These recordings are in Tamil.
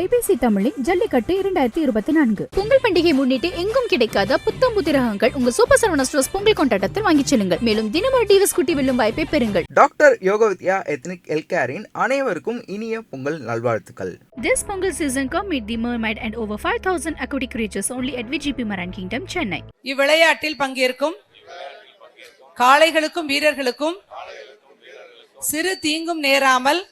ஐபிசி தமிழின் ஜல்லிக்கட்டு இரண்டாயிரத்தி இருபத்தி நான்கு. பொங்கல் பண்டிகை முன்னிட்டு எங்கும் கிடைக்காத புத்தம் புது ரகங்கள் உங்க சூப்பர் சரவணா ஸ்டோர்ஸ் பொங்கல் கொண்டாட்டத்தில் வாங்கிச் செல்லுங்கள். மேலும் தினமும் டிவிஸ் குட்டி வெல்லும் வாய்ப்பை பெறுங்கள். டாக்டர் யோகவித்யா எத்னிக் ஹெல்கேரின் அனைவருக்கும் இனிய பொங்கல் நல்வாழ்த்துக்கள். This Pongal season come meet the mermaid and over 5000 aquatic creatures only at VGP Maran Kingdom, Chennai. இவ்விளையாட்டில் பங்கேற்கும் காளைகளுக்கும் வீரர்களுக்கும் சிறு தீங்கும் நேராமல்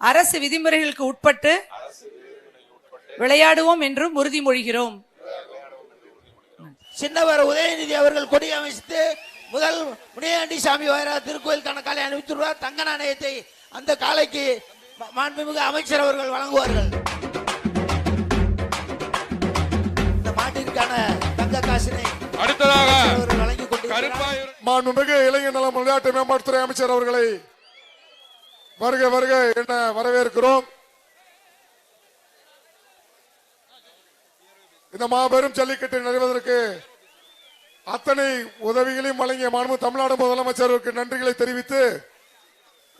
அரசு விதிமுறைகளுக்கு உட்பட்டு விளையாடுவோம் என்றும் உறுதிமொழிகிறோம். சின்னவர் உதயநிதி அவர்கள் கொடி அமைத்து முதல் முனியாண்டி சாமி வாயிரா திருக்கோயிலுக்கான காலை அனுப்பித்துள்ளார். தங்க நாணயத்தை அந்த காலைக்கு மாண்புமிகு அமைச்சர் அவர்கள் வழங்குவார்கள். இந்த மாட்டிற்கான தங்க காசினை அடுத்ததாக மாண்புமிகு இளைஞர் நலம் விளையாட்டு மேம்பாட்டுத்துறை அமைச்சர் அவர்களை வருக வருக என்ன வரவேற்கிறோம். இந்த மாபெரும் ஜல்லிக்கட்டு நிறைவதற்கு அத்தனை உதவிகளையும் வழங்கிய மாண்பு தமிழ்நாடு முதலமைச்சருக்கு நன்றிகளை தெரிவித்து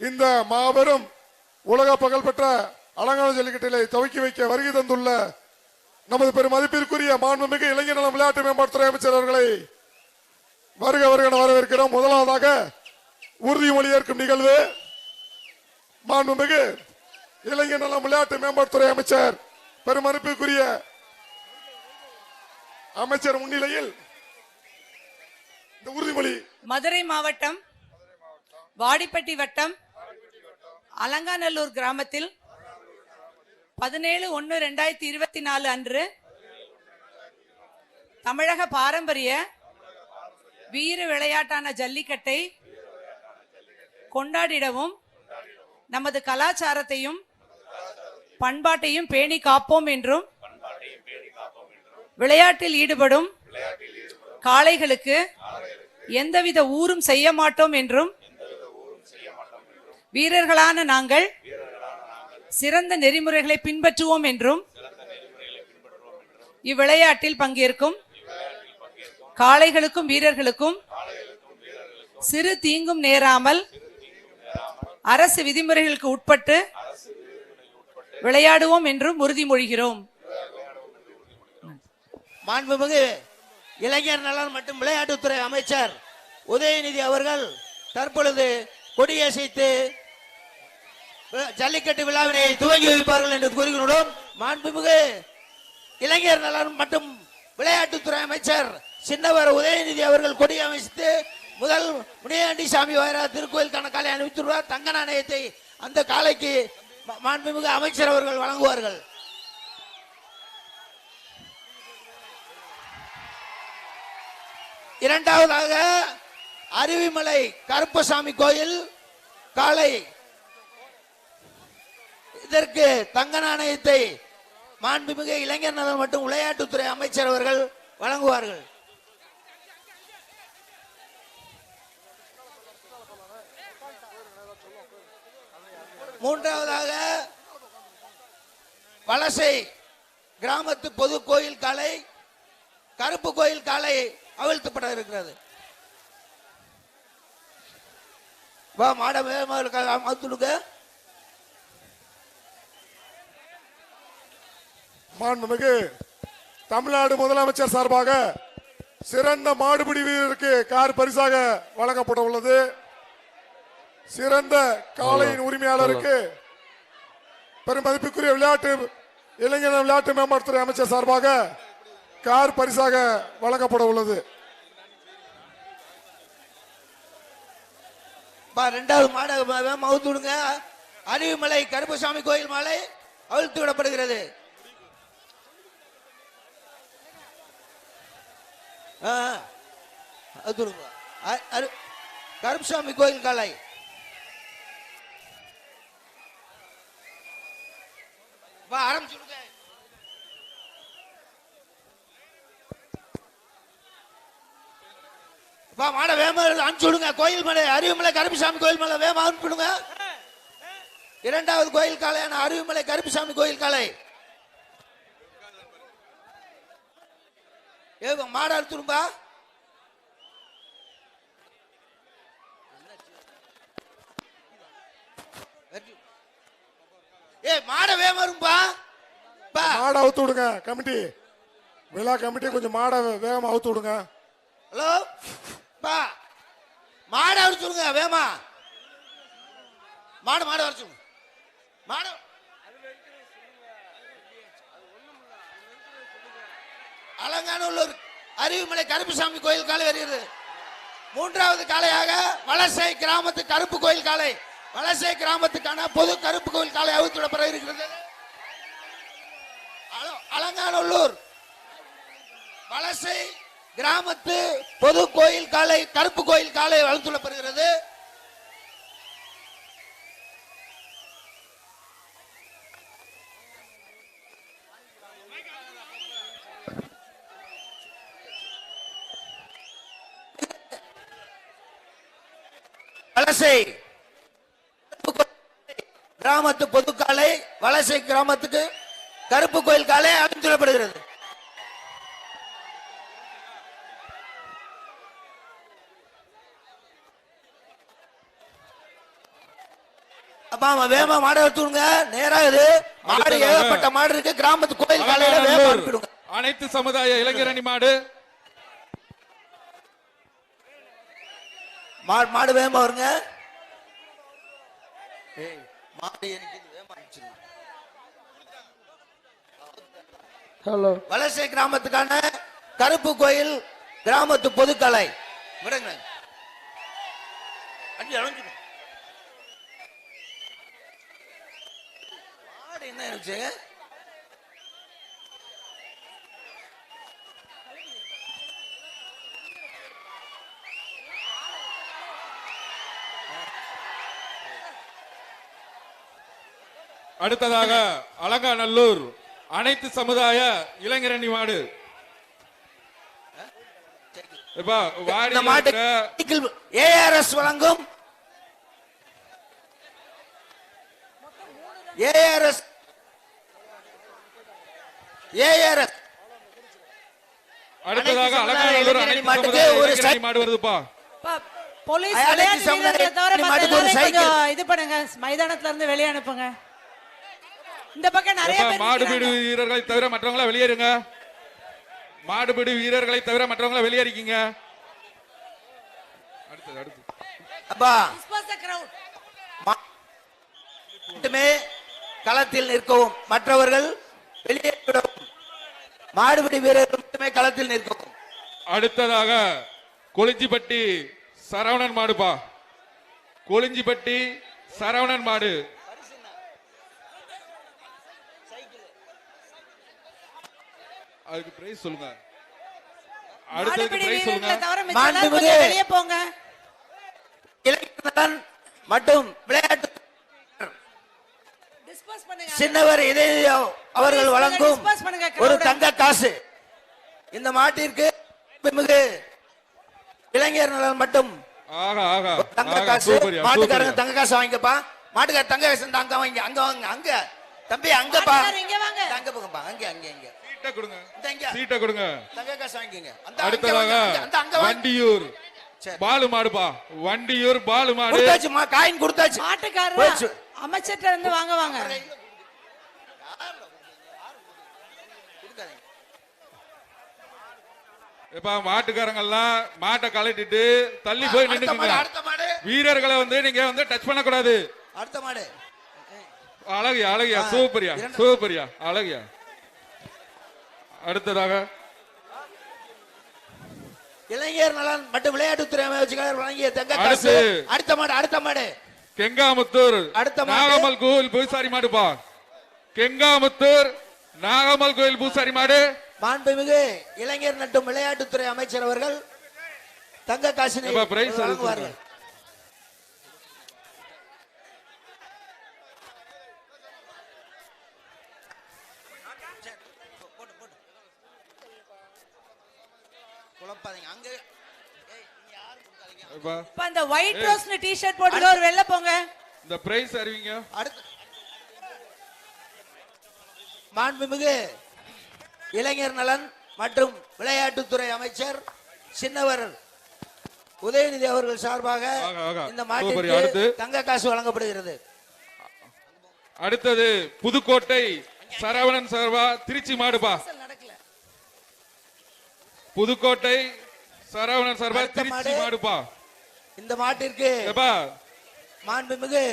இந்த மாபெரும் உலக புகழ்பெற்ற அலங்கான ஜல்லிக்கட்டிலை துவக்கி வைக்க வருகை தந்துள்ள நமது பெரும் மதிப்பிற்குரிய மாண்புமிகு இளைஞர் நலம் விளையாட்டு மேம்பாட்டுத்துறை அமைச்சர் அவர்களை வருக வருக என வரவேற்கிறோம். முதலாவதாக உறுதிமொழி ஏற்கும் நிகழ்வு. மாண்புமிகு இளைஞர் நல விளையாட்டு மேம்பாட்டுத்துறை அமைச்சர் பெருமறுப்புக்குரிய அமைச்சர் முன்னிலையில் இந்த உறுதிமொழி மதுரை மாவட்டம் வாடிப்பட்டி வட்டம் அலங்காநல்லூர் கிராமத்தில் பதினேழு ஒன்று ரெண்டாயிரத்தி இருபத்தி நாலு அன்று தமிழக பாரம்பரிய வீர விளையாட்டான ஜல்லிக்கட்டை கொண்டாடிடவும் நமது கலாச்சாரத்தையும் பண்பாட்டையும் பேணி காப்போம் என்றும் விளையாட்டில் ஈடுபடும் காளைகளுக்கு எந்தவித ஊரும் செய்ய மாட்டோம் என்றும் வீரர்களான நாங்கள் சிறந்த நெறிமுறைகளை பின்பற்றுவோம் என்றும் இவ்விளையாட்டில் பங்கேற்கும் காளைகளுக்கும் வீரர்களுக்கும் சிறு தீங்கும் நேராமல் அரசு விதிமுறைகளுக்கு உட்பட்டு விளையாடுவோம் என்றும் உறுதிமொழிகிறோம். மாண்புமிகு இளைஞர் நலன் மற்றும் விளையாட்டுத்துறை அமைச்சர் உதயநிதி அவர்கள் தற்பொழுது கொடியசைத்து வி- ஜல்லிக்கட்டு விழாவினை துவங்கி வைப்பார்கள் என்று கூறுகிறோம் மாண்புமிகு இளைஞர் நலன் மற்றும் விளையாட்டுத்துறை அமைச்சர் சின்னவர் உதயநிதி அவர்கள் கொடி அமைத்து முதல் முனியாண்டி சாமி வாயிரா திருக்கோயில் காலை அனுப்பித்துள்ளார் தங்க நாணயத்தை அந்த காலைக்கு மாண்புமிகு அமைச்சர் அவர்கள் வழங்குவார்கள். இரண்டாவதாக அருவிமலை கருப்பசாமி கோயில் காலை இதற்கு தங்க நாணயத்தை மாண்புமிகு இளைஞர் நலன் மற்றும் விளையாட்டுத்துறை அமைச்சர் அவர்கள் வழங்குவார்கள். மூன்றாவதாக வலசை கிராமத்து பொது கோயில் காலை கருப்பு கோயில் காலை அவிழ்த்துப்பட இருக்கிறது வா மாட அவுத்துடுங்க மாண்புமிகு தமிழ்நாடு முதலமைச்சர் சார்பாக சிறந்த மாடுபிடி வீரருக்கு கார் பரிசாக வழங்கப்பட உள்ளது. சிறந்த காளையின் உரிமையாளருக்கு பெருமதிப்புக்குரிய விளையாட்டு இளைஞர் விளையாட்டு மேம்பாட்டுத்துறை அமைச்சர் சார்பாக கார் பரிசாக வழங்கப்பட உள்ளது. பா ரெண்டாவது மாட வேகமா அவுத்து விடுங்க. அருவிமலை கருப்பசாமி கோயில் மாலை அவிழ்த்து விடப்படுகிறது. அரு- கருப்பசாமி கோயில் காலை வா ஆரம்பிச்சுடுங்க. வா மாட வேகமா அனுப்பிச்சு விடுங்க கோயில் மலை அருவிமலை கருப்பிசாமி கோயில் மலை வேகமா அனுப்பிடுங்க. இரண்டாவது கோயில் காளையான அருவிமலை கருப்பிசாமி கோயில் காலை. ஏ மாட அறுத்துடும்பா. ஏய் மாட வேகமா இருப்பா மாடை அவுத்து விடுங்க கமிட்டி. விழா கமிட்டி கொஞ்சம் மாடை வேகமா அவுத்து விடுங்க. ஹலோ. பா. மாடை வர சொல்லுங்க வேமா மாடு மாடு வர சொல்லுங்க மாடு. அலங்காநல்லூர் அருவிமலை கருப்புசாமி கோயில் காலை வருகிறது. மூன்றாவது காளையாக வலசை கிராமத்து கருப்பு கோயில் காளை. வலசை கிராமத்துக்கான பொது கருப்பு கோயில் காளை அவுத்துவிடப்பட இருக்கிறது. அல- அலங்காநல்லூர். வலசை கிராமத்து பொது கோயில் காலை கருப்பு கோயில் காலை வளர்த்துள்ளப்படுகிறது வலசை கிராமத்து பொது காலை வலசை கிராமத்துக்கு கருப்பு கோயில் காலை அழைத்துள்ளப்படுகிறது அப்பா வேகமா மாடு எடுத்துடுங்க நேரா இது. மாடு. ஏகப்பட்ட மாடு இருக்கு. கிராமத்து கோயில் காலையில வேகமா அலங்காநல்லூர் அனுப்பிடுங்க. அனைத்து சமுதாய இளைஞரணி மாடு. மாடு மாடு வேகமா வருங்க. மாடு எனக்கு. வலசை கிராமத்துக்கான கருப்பு கோயில் கிராமத்து பொதுக்கலை. விடுங்க. அடி அணைஞ்சிடும் மாடு என்ன இருந்துச்சு அடுத்ததாக அலங்காநல்லூர் அனைத்து சமுதாய இளைஞரணி மாடு. ஏஆர்எஸ் வழங்கும். ஏஆர்எஸ் ஏஆர்எஸ் அடுத்ததாக அலங்காநல்லூர் அனைத்து சமுதாய ஒரு இளைஞரணி மாடு வருதுப்பா. போலீஸ் விளையாட்டு வீரர்களை தவிர இது பண்ணுங்க. மைதானத்துல இருந்து வெளியே அனுப்புங்க. இந்த பக்கம் நிறைய பேர் மாடுபிடி. வீரர்களை தவிர மற்றவங்கள வெளியேறுங்க. மாடுபிடி வீரர்களை தவிர மற்றவங்கள வெளியேறிக்கீங்க. அடுத்தது அடுத்து அப்பா மட்டுமே களத்தில் நிற்கவும் மற்றவர்கள் வெளியே விடவும் மாடுபிடி வீரர்கள் மட்டுமே களத்தில் நிற்கவும். அடுத்ததாக கொளிஞ்சிப்பட்டி சரவணன் மாடுப்பா. கொளிஞ்சிப்பட்டி சரவணன் மாடு. அதுக்கு பிரைஸ் சொல்லுங்க. அடுத்ததுக்கு பிரைஸ் சொல்லுங்க. மாண்புமிகு- வெளியே போங்க. இளைஞர் மற்றும் விளையாட்டு. சின்னவர் இதய அவர்கள் வழங்கும் ஒரு. தங்க காசு. இந்த மாட்டிற்கு மிகு இளைஞர் நலன் மட்டும். தங்க காசு. மாட்டுக்காரங்க தங்க காசு வாங்கிக்கப்பா. மாட்டுக்கார தங்க காசு அங்க வாங்க அங்க வாங்க அங்க. தம்பி அங்கப்பா. மாட்டுக்காரர் இங்க வாங்க. அங்க போங்கப்பா அங்க அங்க அங்க சீட்டை கொடுங்க. சீட்டை கொடுங்க. அடுத்ததாக வண்டியூர். பாலு மாடுப்பா. வண்டியூர் பாலு மாடு. கொடுத்தாச்சு மா காயின் கொடுத்தாச்சு. மாட்டுக்காரர்? போயிடுச்சு. அமைச்சர்கிட்ட இருந்து வாங்க வாங்க. இப்ப மாட்டுக்காரங்க எல்லாம் மாட்டை கழட்டிட்டு தள்ளி போய் நின்னுக்குங்க. அடுத்த மாடு. வீரர்களை வந்து நீங்க வந்து டச் பண்ணக்கூடாது. அடுத்த மாடு. அழகியா அழகியா சூப்பரியா சூப்பரியா அழகியா. அடுத்ததாக இளைஞர் நலன் மற்றும் விளையாட்டுத்துறை அமைச்சர் வழங்கிய தங்க காசு. அடுத்து. மாடு அடுத்த மாடு. கெங்காமுத்தூர் அடுத்த. நாகமல் கோவில் பூசாரி மாடுப்பா கெங்காமுத்தூர் நாகமல் கோவில் பூசாரி மாடு. மாண்புமிகு இளைஞர் மற்றும் விளையாட்டுத்துறை அமைச்சர் அவர்கள் தங்க காசினை வழங்குவார்கள். இப்ப அந்த ஒயிட் ரோஸ்னு டி-ஷர்ட் ஒரு வெளில போங்க. இந்த பிரைஸ் அறிவிங்க. அடுத்து. மாண்புமிகு இளைஞர் நலன் மற்றும் விளையாட்டுத்துறை அமைச்சர் சின்னவர் உதயநிதி அவர்கள் சார்பாக. இந்த? மாட்டிற்கு தங்க காசு வழங்கப்படுகிறது. அடுத்தது புதுக்கோட்டை சரவணன் சார்பா திருச்சி மாடுப்பா புதுக்கோட்டை சரவணன் சார்பா திருச்சி மாடு. மாடுப்பா இந்த மாட்டிற்கு மாண்புமிகு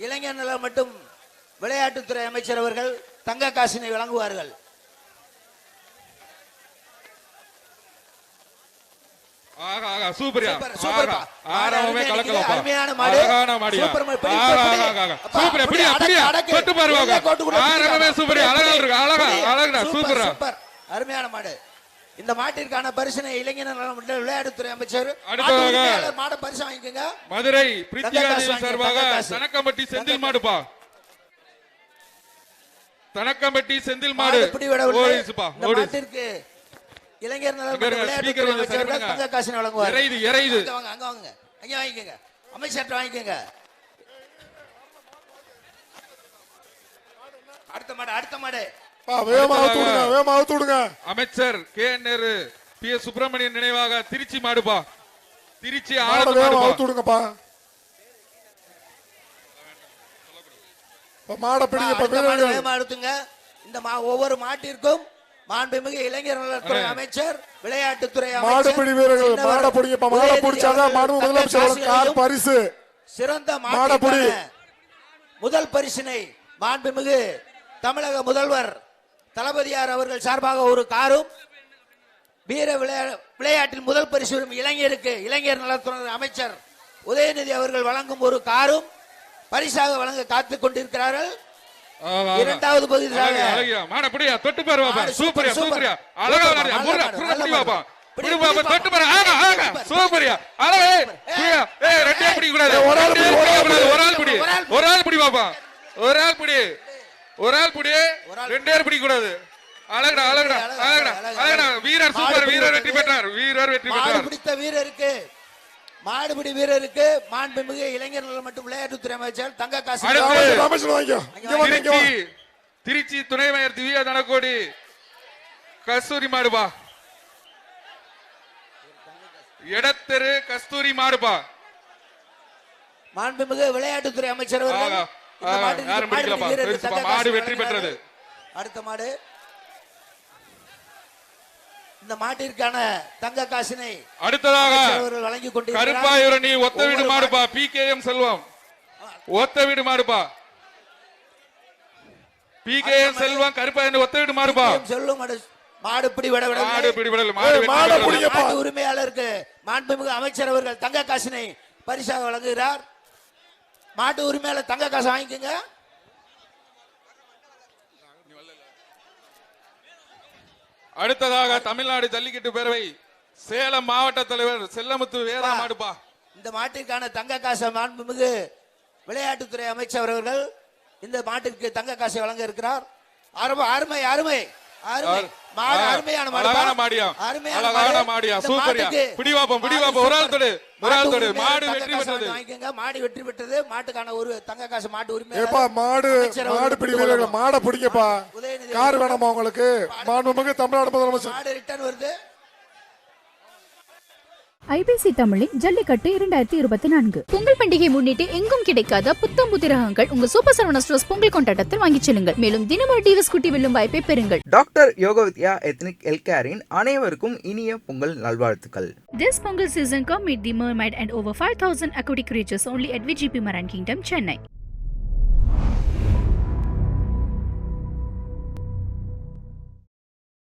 இளைஞர் நலம் மற்றும் விளையாட்டுத்துறை அமைச்சர் அவர்கள் தங்க காசினை வழங்குவார்கள். அருமையான மாடு. சூப்பர் மாடு. அருமையான மாடு. இந்த மாட்டிற்கான பரிசினை இளைஞர் விளையாட்டுத்துறை அமைச்சர் மாட பரிசு வாங்கிக்கோங்க. மதுரை சார்பாக. தனக்கம்பட்டி செந்தில் மாடுப்பா. தனக்கம்பட்டி செந்தில் மாடு மாட்டிற்கு இளைஞர் விளையாட்டுத்துறை அமைச்சர். தங்க காசினை வழங்குவார். இறையுது இறையுது அங்க வாங்க அங்க வாங்க. அங்க வாங்கிக்கோங்க. அமைச்சர்ட்ட வாங்கிக்கோங்க. அடுத்த மாடு அடுத்த மாடு. வேகமா வேகமா அமைச்சர் K Nehru P S Subramanian நினைவாக திருச்சி மாடுப்பா திருச்சி மாடை ஆனந்த வேகமா மாடுப்பா அவுத்து விடுங்கப்பா. இப்ப மாடை மாடு வேகமா எடுத்துங்க இந்த மா- ஒவ்வொரு மாட்டிற்கும் மாண்புமிகு இளைஞர் நலத்துறை அமைச்சர் விளையாட்டுத்துறை மாடுபிடி வீரர்கள் மாடை பிடிங்கப்பா மாடை மாடு முதலமைச்சர் கார் பரிசு. சிறந்த மாடப்புடி. மாட்டுக்கான முதல் பரிசினை மாண்புமிகு தமிழக முதல்வர் தளபதியார் அவர்கள் சார்பாக ஒரு காரும் வீர விளையா- விளையாட்டில் முதல் பரிசு பெறும் இளைஞருக்கு இளைஞர் நலத்துறை அமைச்சர் உதயநிதி அவர்கள் வழங்கும் ஒரு காரும் பரிசாக வழங்க காத்துக் கொண்டிருக்கிறார்கள். இரண்டாவது பிடி. ஒரு ஆள் பிடி. ஒரு ஆள் பிடி பாப்பா. ஒரு ஆள் பிடி. ஒரு ஆள் பிடி. ரெண்டே பேர் பிடிக்கக்கூடாது. அழகுடா, அழகுடா, அழகு, அழகுடா, அழகு, அழகுடா. அழகு. வீரர் சூப்பர் வீரர் வெற்றி. பெற்றார். வீரர் வெற்றி பெற்றார். பிடித்த வீரருக்கு மாடுபிடி வீரருக்கு மாண்புமிகு இளைஞர் நலம் மற்றும் விளையாட்டுத்துறை அமைச்சர் தங்க காசு. திருச்சி துணை மேயர் திவ்யா தனக்கோடி. கஸ்தூரி மாடுபா எடத்தெரு கஸ்தூரி மாடுபா மாண்புமிகு விளையாட்டுத்துறை அமைச்சர் அவர்கள். யாரும் பிடிக்கலப்பா. மாடு வெற்றி பெற்றது. அடுத்த மாடு. இந்த மாட்டிற்கான தங்க காசினை அடுத்ததாக வழங்கி கொண்டிருக்கிறார் கருப்பாயூரணி ஒத்த வீடு ஒவ்வொரு மாடுபா பி கே எம் செல்வம். ஒத்த வீடு மாடுபா P K M Selvam Karuppayurani ஒத்த வீடு மாடுபா மாட்டிற்கும் செல்லும் மாடு மாடுபிடி விட விட மாடு பிடி விடல் மாடு உரிமையாளருக்கு மாண்புமிகு அமைச்சர் அவர்கள் தங்க காசினை பரிசாக வழங்குகிறார். மாட்டு உரிமையாளர் தங்க காசு வாங்கிக்கோங்க. அடுத்ததாக தமிழ்நாடு ஜல்லிக்கட்டு பேரவை சேலம் மாவட்ட தலைவர் செல்லமுத்து வேதா மாடுபா இந்த மாட்டிற்கான தங்க காசை மாண்புமிகு விளையாட்டுத்துறை அமைச்சர் அவர்கள் இந்த மாட்டிற்கு தங்க காசை வழங்க இருக்கிறார். அருமை அருமை அருமை. மாடு மாடு. அழகான மாடியா. அருமையான அழகான மாடு. சூப்பரியா. பிடி பிடி மாடு ஒரு ஆள். தொடு. ஒரு மாடு வெற்றி பெற்றது. வாங்கிக்கோங்க. மாடு வெற்றி பெற்றது. மாட்டுக்கான ஒரு தங்க காசு மாட்டு ஏப்பா உரிமையாளர் மாடு மாடுபிடி கொடுத்து வீரர்கள். மாடை பிடிங்கப்பா. உதயநிதி கார் வேணாமா உங்களுக்கு? மாண்புமிகு தமிழ்நாடு முதலமைச்சர். மாடு ரிட்டர்ன் வருது. ஐபிசி தமிழின் ஜல்லிக்கட்டு இரண்டாயிரத்தி இருபத்தி நான்கு. பொங்கல் பண்டிகை முன்னிட்டு எங்கும் கிடைக்காத புத்தம் புதிரகங்கள் உங்க சூப்பர் சரவணா ஸ்டோர்ஸ் பொங்கல் கொண்டாட்டத்தில் வாங்கிச் செல்லுங்கள். மேலும் தினம் ஒரு டிவி ஸ்கூட்டி வெல்லும் வாய்ப்பை பெறுங்கள். டாக்டர் யோகவித்யா எத்னிக் ஹெல்கேரின் அனைவருக்கும் இனிய பொங்கல் நல்வாழ்த்துக்கள். This Pongal season come meet the mermaid and over 5000 aquatic creatures only at VGP Maran Kingdom, Chennai.